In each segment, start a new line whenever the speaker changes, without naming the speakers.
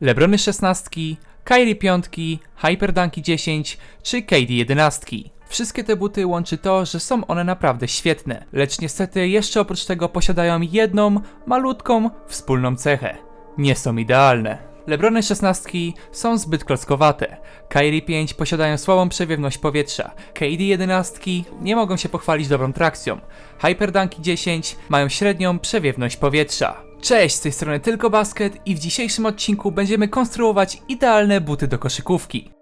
Lebrony 16, Kyrie 5, Hyperdunky 10 czy KD 11. Wszystkie te buty łączy to, że są one naprawdę świetne, lecz niestety jeszcze oprócz tego posiadają jedną, malutką, wspólną cechę. Nie są idealne. Lebrony 16 są zbyt klockowate. Kyrie 5 posiadają słabą przewiewność powietrza. KD 11 nie mogą się pochwalić dobrą trakcją. Hyperdunky 10 mają średnią przewiewność powietrza. Cześć, z tej strony Tylko Basket i w dzisiejszym odcinku będziemy konstruować idealne buty do koszykówki.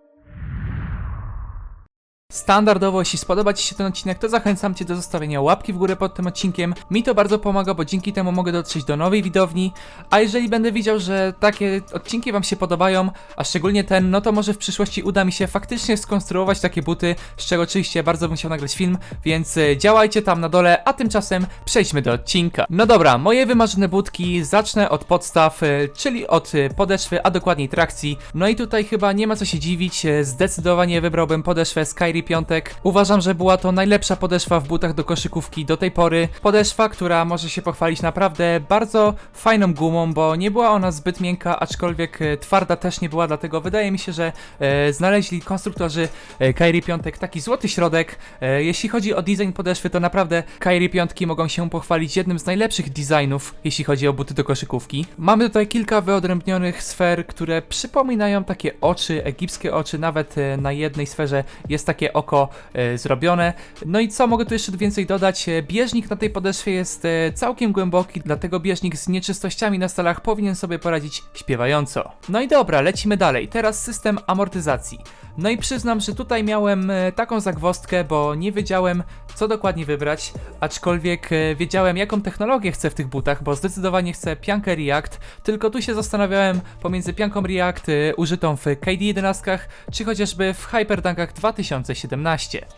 Standardowo, jeśli spodoba Ci się ten odcinek, to zachęcam Cię do zostawienia łapki w górę pod tym odcinkiem. Mi to bardzo pomaga, bo dzięki temu mogę dotrzeć do nowej widowni. A jeżeli będę widział, że takie odcinki Wam się podobają, a szczególnie ten, no to może w przyszłości uda mi się faktycznie skonstruować takie buty, z czego oczywiście bardzo bym chciał nagrać film, więc e, działajcie tam na dole, a tymczasem przejdźmy do odcinka. No dobra, moje wymarzone butki zacznę od podstaw, e, czyli od e, podeszwy, a dokładniej trakcji. No i tutaj chyba nie ma co się dziwić, zdecydowanie wybrałbym podeszwę z Kyrie Piątek. Uważam, że była to najlepsza podeszwa w butach do koszykówki do tej pory. Podeszwa, która może się pochwalić naprawdę bardzo fajną gumą, bo nie była ona zbyt miękka, aczkolwiek e, twarda też nie była, dlatego wydaje mi się, że e, znaleźli konstruktorzy e, Kyrie Piątek taki złoty środek. E, jeśli chodzi o design podeszwy, to naprawdę Kyrie Piątki mogą się pochwalić jednym z najlepszych designów, jeśli chodzi o buty do koszykówki. Mamy tutaj kilka wyodrębnionych sfer, które przypominają takie oczy, egipskie oczy, nawet e, na jednej sferze jest takie oko e, zrobione. No i co mogę tu jeszcze więcej dodać? E, Bieżnik na tej podeszwie jest e, całkiem głęboki, dlatego bieżnik z nieczystościami na stalach powinien sobie poradzić śpiewająco. No i dobra, lecimy dalej. Teraz system amortyzacji. No i przyznam, że tutaj miałem taką zagwozdkę, bo nie wiedziałem, co dokładnie wybrać, aczkolwiek wiedziałem, jaką technologię chcę w tych butach, bo zdecydowanie chcę piankę React, tylko tu się zastanawiałem pomiędzy pianką React użytą w KD11, czy chociażby w Hyperdunkach 2017.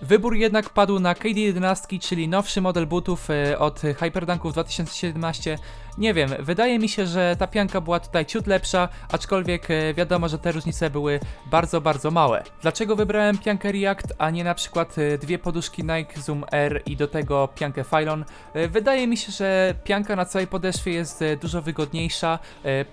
Wybór jednak padł na KD11, czyli nowszy model butów e, od Hyperdunków 2017. Nie wiem, wydaje mi się, że ta pianka była tutaj ciut lepsza, aczkolwiek e, wiadomo, że te różnice były bardzo, bardzo małe. Dlaczego wybrałem piankę React, a nie na przykład e, dwie poduszki Nike Zoom R i do tego piankę Phylon? Wydaje mi się, że pianka na całej podeszwie jest dużo wygodniejsza.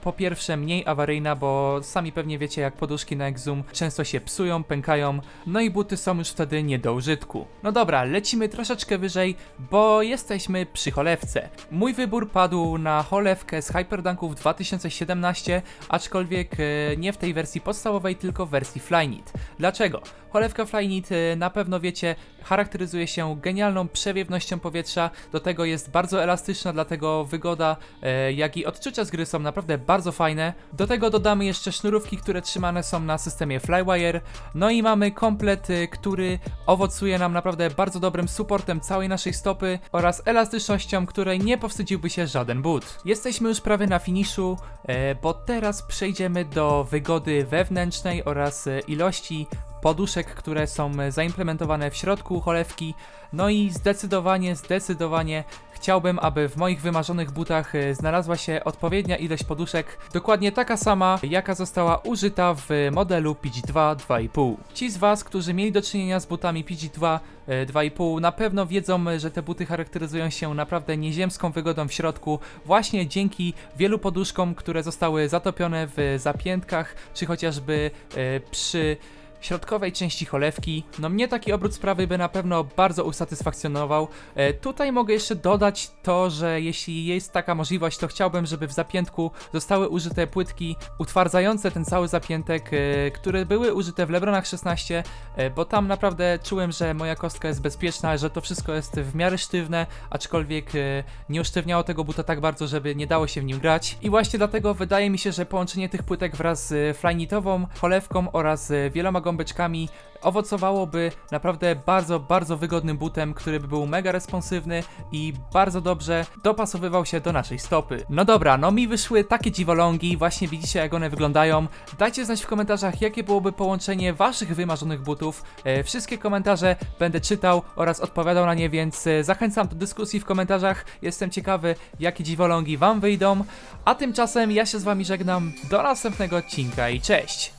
Po pierwsze mniej awaryjna, bo sami pewnie wiecie jak poduszki Nike Zoom często się psują, pękają, no i buty są już wtedy nie do użytku. No dobra, lecimy troszeczkę wyżej, bo jesteśmy przy cholewce. Mój wybór padł na cholewkę z Hyperdunków 2017, aczkolwiek e, nie w tej wersji podstawowej, tylko w wersji Flyknit. Dlaczego? Cholewka Flyknit, na pewno wiecie, charakteryzuje się genialną przewiewnością powietrza, do tego jest bardzo elastyczna, dlatego wygoda, e, jak i odczucia z gry są naprawdę bardzo fajne. Do tego dodamy jeszcze sznurówki, które trzymane są na systemie Flywire, no i mamy komplet, e, który owocuje nam naprawdę bardzo dobrym supportem całej naszej stopy oraz elastycznością, której nie powstydziłby się żaden but. Jesteśmy już prawie na finiszu, e, bo teraz przejdziemy do wygody wewnętrznej oraz ilości poduszek, które są e, zaimplementowane w środku cholewki. No i zdecydowanie, zdecydowanie chciałbym, aby w moich wymarzonych butach e, znalazła się odpowiednia ilość poduszek, dokładnie taka sama, jaka została użyta w modelu PG2 2,5. Ci z Was, którzy mieli do czynienia z butami PG2 e, 2,5 na pewno wiedzą, że te buty charakteryzują się naprawdę nieziemską wygodą w środku, właśnie dzięki wielu poduszkom, które zostały zatopione w zapiętkach, czy chociażby e, przy środkowej części cholewki. No mnie taki obrót sprawy by na pewno bardzo usatysfakcjonował. E, tutaj mogę jeszcze dodać to, że jeśli jest taka możliwość, to chciałbym, żeby w zapiętku zostały użyte płytki utwardzające ten cały zapiętek, e, które były użyte w Lebronach 16, e, bo tam naprawdę czułem, że moja kostka jest bezpieczna, że to wszystko jest w miarę sztywne, aczkolwiek e, nie usztywniało tego buta tak bardzo, żeby nie dało się w nim grać. I właśnie dlatego wydaje mi się, że połączenie tych płytek wraz z flynitową cholewką oraz wieloma gąbeczkami owocowałoby naprawdę bardzo, bardzo wygodnym butem, który by był mega responsywny i bardzo dobrze dopasowywał się do naszej stopy. No dobra, no mi wyszły takie dziwolągi, właśnie widzicie jak one wyglądają. Dajcie znać w komentarzach, jakie byłoby połączenie waszych wymarzonych butów. E, wszystkie komentarze będę czytał oraz odpowiadał na nie, więc e, zachęcam do dyskusji w komentarzach. Jestem ciekawy, jakie dziwolągi wam wyjdą. A tymczasem ja się z wami żegnam. Do następnego odcinka i cześć!